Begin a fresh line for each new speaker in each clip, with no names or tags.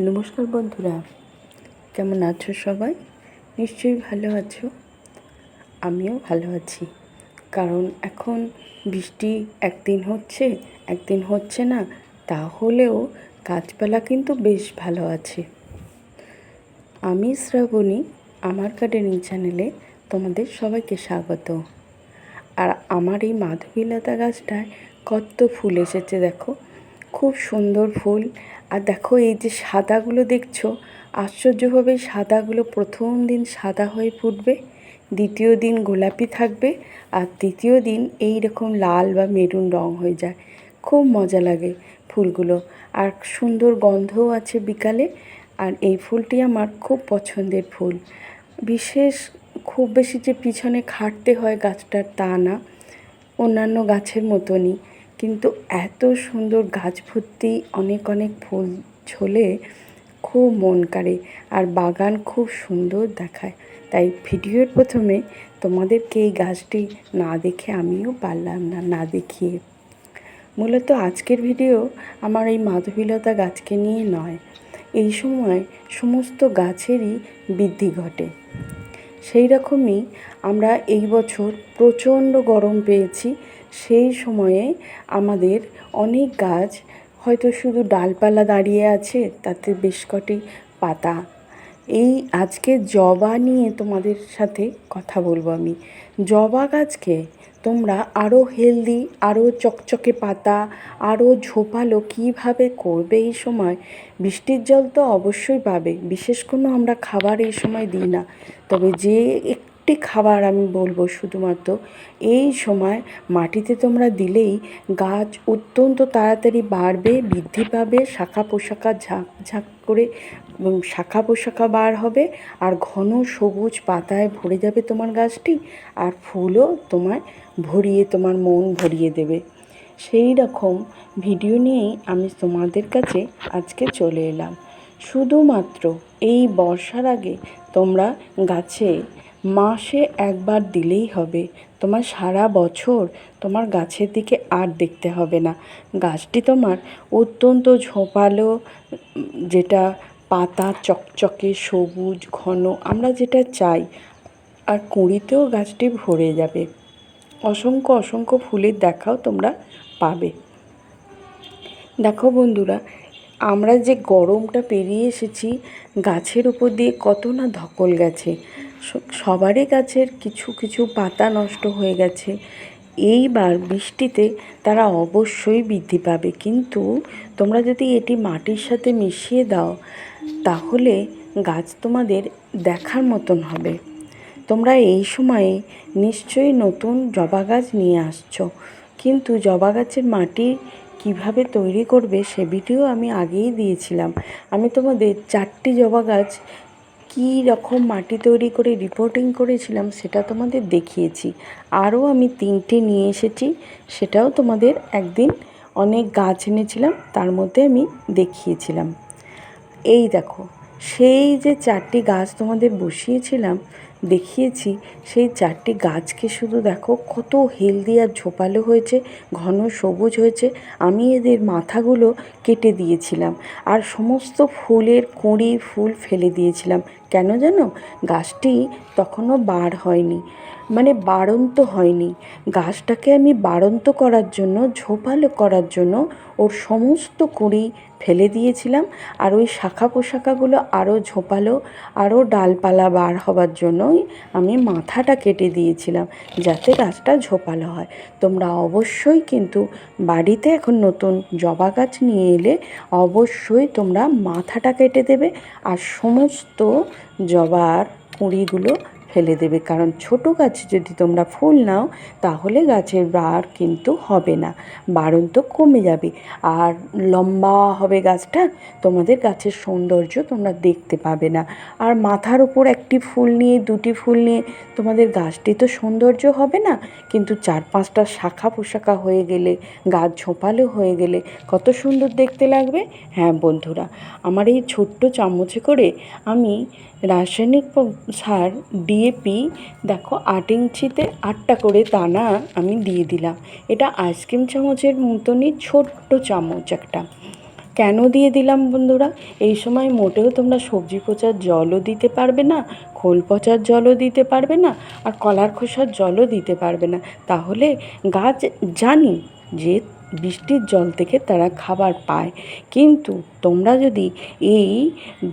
নমস্কার বন্ধুরা, কেমন আছো সবাই? নিশ্চয়ই ভালো আছো। আমিও ভালো আছি। কারণ এখন বৃষ্টি একদিন হচ্ছে একদিন হচ্ছে না, তাহলেও গাছপালা কিন্তু বেশ ভালো আছে। আমি শ্রাবণী, আমার গার্ডেনিং চ্যানেলে তোমাদের সবাইকে স্বাগত। আর আমার এই মাধবীলতা গাছটায় কত ফুল এসেছে দেখো খুব সুন্দর ফুল। আর দেখো এই যে সাদাগুলো দেখছ আশ্চর্যভাবে সাদাগুলো প্রথম দিন সাদা হয়ে ফুটবে, দ্বিতীয় দিন গোলাপি থাকবে, আর তৃতীয় দিন এই রকম লাল বা মেরুন রং হয়ে যায়। খুব মজা লাগে ফুলগুলো। আর সুন্দর গন্ধও আছে বিকালে, আর এই ফুলটি আমার খুব পছন্দের ফুল। বিশেষ খুব বেশি যে পিছনে খাটতে হয় গাছটার তা না, অন্যান্য গাছের মতনই। কিন্তু এত সুন্দর গাছ ভর্তি অনেক অনেক ফুল ঝোলে খুব মন কাড়ে আর বাগান খুব সুন্দর দেখায়। তাই ভিডিওর প্রথমে তোমাদেরকে এই গাছটি না দেখে আমিও পারলাম না না দেখিয়ে। মূলত আজকের ভিডিও আমার এই মাধবীলতা গাছকে নিয়ে নয়। এই সময় সমস্ত গাছেরই বৃদ্ধি ঘটে। সেই রকমই আমরা এই বছর প্রচণ্ড গরম পেয়েছি। সেই সময়ে আমাদের অনেক গাছ হয়তো শুধু ডালপালা দাঁড়িয়ে আছে, তাতে বেশ কটি পাতা এই আজকে জবা নিয়ে তোমাদের সাথে কথা বলব আমি। জবা গাছকে তোমরা আরও হেলদি আরও চকচকে পাতা আরও ঝোপালো কীভাবে করবে এই সময়, বৃষ্টির জল তো অবশ্যই পাবে, বিশেষ কোনো আমরা খাবার এই সময় দিই না। তবে যে একটি খাবার আমি বলব শুধুমাত্র। এই সময় মাটিতে তোমরা দিলেই গাছ অত্যন্ত তাড়াতাড়ি বাড়বে, বৃদ্ধি পাবে শাখা পোশাকা ঝাঁক ঝাঁক করে শাখা পোশাকা বার হবে, আর ঘন সবুজ পাতায় ভরে যাবে তোমার গাছটি, আর ফুলও তোমায় ভরিয়ে, তোমার মন ভরিয়ে দেবে। সেই রকম ভিডিও নিয়েই আমি তোমাদের কাছে আজকে চলে এলাম। শুধুমাত্র এই বর্ষার আগে তোমরা গাছে মাসে একবার দিলেই হবে। তোমার সারা বছর তোমার গাছের দিকে আর দেখতে হবে না। গাছটি তোমার অত্যন্ত ঝোপালো, যেটা পাতা চকচকে, সবুজ, ঘন, আমরা যেটা চাই, আর কুঁড়িতেও গাছটি ভরে যাবে। অসংখ্য অসংখ্য ফুলের দেখাও তোমরা পাবে। দেখো বন্ধুরা আমরা যে গরমটা পেরিয়ে এসেছি, গাছের উপর দিয়ে কত না ধকল গেছে। সবারই গাছের কিছু কিছু পাতা নষ্ট হয়ে গেছে। এইবার বৃষ্টিতে তারা অবশ্যই বৃদ্ধি পাবে। কিন্তু তোমরা যদি এটি মাটির সাথে মিশিয়ে দাও, তাহলে গাছ তোমাদের দেখার মতন হবে। তোমরা এই সময়ে নিশ্চয়ই নতুন জবা গাছ নিয়ে আসছো। কিন্তু জবা গাছের মাটি কীভাবে তৈরি করবে সে ভিডিও আমি আগেই দিয়েছিলাম। আমি তোমাদের চারটি জবা গাছ কী রকম মাটি তৈরি করে রিপোর্টিং করেছিলাম সেটা তোমাদের দেখিয়েছি। আরও আমি তিনটে নিয়ে এসেছি, সেটাও তোমাদের একদিন অনেক গাছ এনেছিলাম, তার মধ্যে আমি দেখিয়েছিলাম। এই দেখো, সেই যে চারটি গাছ তোমাদের বসিয়েছিলাম দেখিয়েছি, সেই চারটি গাছকে শুধু দেখো, কত হেলদি আর ঝোপালো হয়েছে, ঘন সবুজ হয়েছে। আমি এদের মাথাগুলো কেটে দিয়েছিলাম আর সমস্ত ফুলের কুঁড়ি, ফুল ফেলে দিয়েছিলাম। কেন জানো? গাছটি তখনও বার হয়নি মানে বাড়ন্ত হয়নি। গাছটাকে আমি বাড়ন্ত করার জন্য, ঝোপালো করার জন্য ওর সমস্ত কুঁড়ি ফেলে দিয়েছিলাম আর ওই শাখা পোশাখাগুলো আরও ঝোপালো, আরও ডালপালা বার হবার জন্যই আমি মাথাটা কেটে দিয়েছিলাম যাতে গাছটা ঝোপালো হয়। তোমরা অবশ্যই কিন্তু বাড়িতে এখন নতুন জবা গাছ নিয়ে এলে অবশ্যই তোমরা মাথাটা কেটে দেবে। আর সমস্ত জবার কুঁড়িগুলো ফেলে দেবে। কারণ ছোট গাছে যদি তোমরা ফুল নাও, তাহলে গাছের বার কিন্তু হবে না, বারণ তো কমে যাবে। আর লম্বা হবে গাছটা, তোমাদের গাছের সৌন্দর্য তোমরা দেখতে পাবে না। আর মাথার ওপর একটি ফুল নিয়ে, দুটি ফুল নিয়ে তোমাদের গাছটি তো সৌন্দর্য হবে না, কিন্তু চার পাঁচটা শাখা পোশাকা হয়ে গেলে, গাছ ঝোপালো হয়ে গেলে কত সুন্দর দেখতে লাগবে। হ্যাঁ বন্ধুরা, আমার এই ছোট্ট চামচে করে আমি রাসায়নিক সার ডিএপি দেখো আট ইঞ্চিতে আটটা করে দানা আমি দিয়ে দিলাম। এটা আইসক্রিম চামচের মতনই ছোট্ট চামচ একটা। কেন দিয়ে দিলাম বন্ধুরা? এই সময় মোটেও তোমরা সবজি পচার জলও দিতে পারবে না, খোল পচার জলও দিতে পারবে না, আর কলার খোসার জলও দিতে পারবে না। তাহলে গাছ জানি যে বৃষ্টির জল থেকে তারা খাবার পায়, কিন্তু তোমরা যদি এই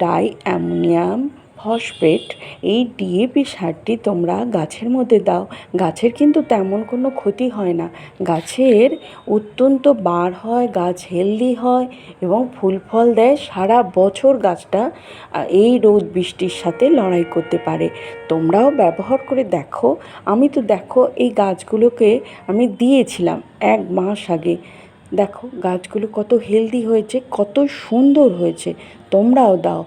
ডাই অ্যামোনিয়াম ফসফেট, এই ডিএপি সারটি তোমরা গাছের মধ্যে দাও। গাছের কিন্তু তেমন কোনো ক্ষতি হয় না। গাছের অত্যন্ত বার হয়, গাছ হেলদি হয় এবং ফুল ফল দেয়। সারা বছর গাছটা এই রোদ বৃষ্টির সাথে লড়াই করতে পারে। তোমরাও ব্যবহার করে দেখো। আমি তো দেখো, এই গাছগুলোকে আমি দিয়েছিলাম এক মাস আগে। দেখো, গাছগুলো কত হেলদি হয়েছে, কত সুন্দর হয়েছে। তোমরাও দাও।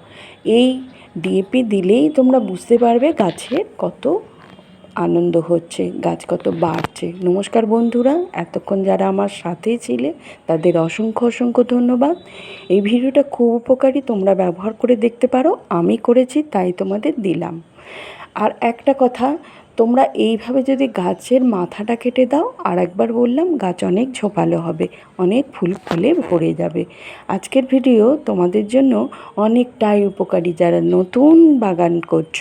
এই ডিএপি দিলেই তোমরা বুঝতে পারবে গাছের কত আনন্দ হচ্ছে, গাছ কত বাড়ছে। নমস্কার বন্ধুরা, এতক্ষণ যারা আমার সাথেই ছিলে, তাদের অসংখ্য অসংখ্য ধন্যবাদ। এই ভিডিওটা খুব উপকারী, তোমরা ব্যবহার করে দেখতে পারো, আমি করেছি, তাই তোমাদের দিলাম। আর একটা কথা তোমরা এইভাবে যদি গাছের মাথাটা কেটে দাও আর একবার বললাম গাছ অনেক ঝোপালো হবে, অনেক ফুল ফুলে ভরে যাবে। আজকের ভিডিও তোমাদের জন্য অনেকটাই উপকারী। যারা নতুন বাগান করছ